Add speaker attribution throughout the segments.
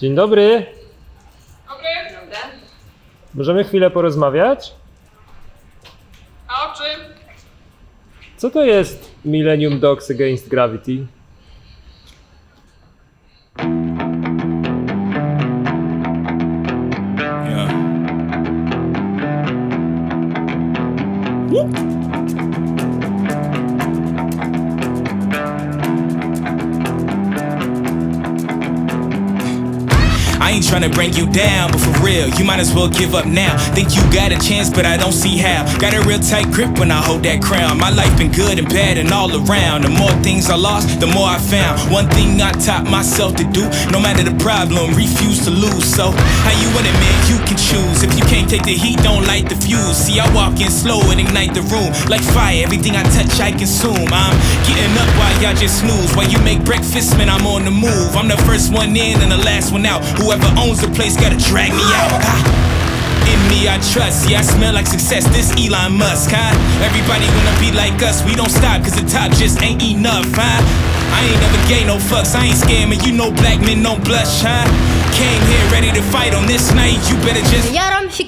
Speaker 1: Dzień dobry.
Speaker 2: Dobry.
Speaker 1: Możemy chwilę porozmawiać?
Speaker 2: A o czym?
Speaker 1: Co to jest Millennium Dogs Against Gravity?
Speaker 3: Yeah. I ain't tryna bring you down, but for real, you might as well give up now. Think you got a chance, but I don't see how. Got a real tight grip when I hold that crown. My life been good and bad and all around. The more things I lost, the more I found. One thing I taught myself to do, no matter the problem, refuse to lose. So, how you want it, man? You can choose. If you can't take the heat, don't light the fuse. See, I walk in slow and ignite the room. Like fire, everything I touch, I consume. I'm getting up while y'all just snooze. While you make breakfast, man, I'm on the move. I'm the first one in and the last one out. Whoever owns the place gotta drag me out. Ah. In me I trust, yeah I smell like success, this Elon Musk, huh? Everybody wanna be like us, we don't stop cause the top just ain't enough, huh? I ain't never gay no fucks, I ain't man, you know black men don't blush, huh? Came here ready to fight on this night, you better just
Speaker 4: Jaram się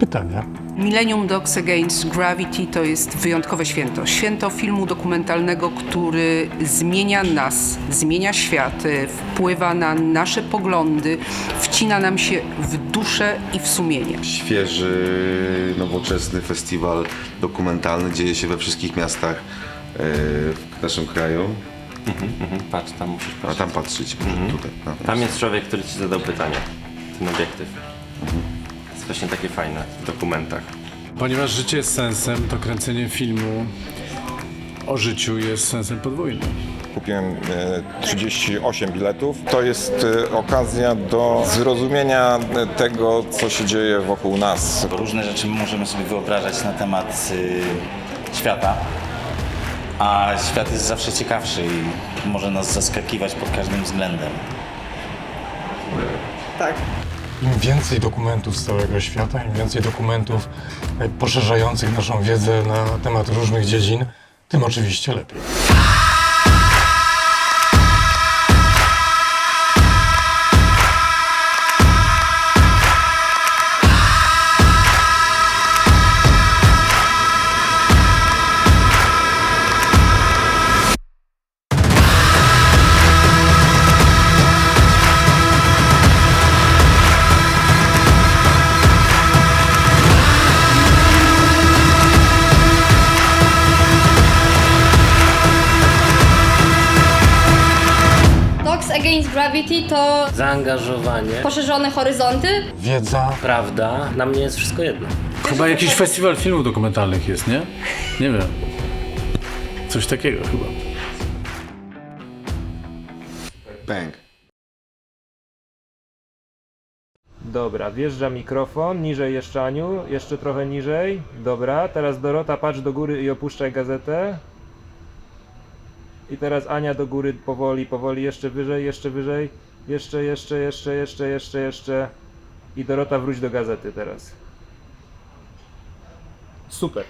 Speaker 5: Pytania.
Speaker 6: Millennium Dogs Against Gravity to jest wyjątkowe święto. Święto filmu dokumentalnego, który zmienia nas, zmienia świat, y, wpływa na nasze poglądy, wcina nam się w duszę i w sumienie.
Speaker 7: świeży, nowoczesny festiwal dokumentalny. Dzieje się we wszystkich miastach e, w naszym kraju.
Speaker 8: Patrz, tam musisz
Speaker 7: A
Speaker 8: patrzeć.
Speaker 7: tam patrzeć, może tutaj. No.
Speaker 8: Tam jest człowiek, który ci zadał pytanie. Ten obiektyw. Jest właśnie takie fajne w dokumentach.
Speaker 5: Ponieważ życie jest sensem, to kręcenie filmu o życiu jest sensem podwójnym.
Speaker 9: Kupiłem e, 38 biletów. To jest e, okazja do zrozumienia e, tego, co się dzieje wokół nas.
Speaker 10: Bo różne rzeczy możemy sobie wyobrażać na temat y, świata, a świat jest zawsze ciekawszy i może nas zaskakiwać pod każdym względem.
Speaker 5: Im więcej dokumentów z całego świata, im więcej dokumentów e, poszerzających naszą wiedzę na temat różnych dziedzin, tym oczywiście lepiej.
Speaker 4: Against Gravity to
Speaker 8: Zaangażowanie,
Speaker 4: poszerzone horyzonty.
Speaker 5: Wiedza.
Speaker 8: prawda, na mnie jest wszystko jedno.
Speaker 5: Chyba jakiś festiwal filmów dokumentalnych jest, nie? Nie wiem. Coś takiego chyba.
Speaker 7: Bang.
Speaker 1: Dobra, wjeżdża mikrofon, niżej jeszcze Aniu, jeszcze trochę niżej. Dobra, teraz Dorota patrz do góry i opuszczaj gazetę. I teraz Ania do góry powoli, powoli, jeszcze wyżej, jeszcze wyżej. Jeszcze, jeszcze, jeszcze, jeszcze, jeszcze, jeszcze. I Dorota wróć do gazety teraz. Super.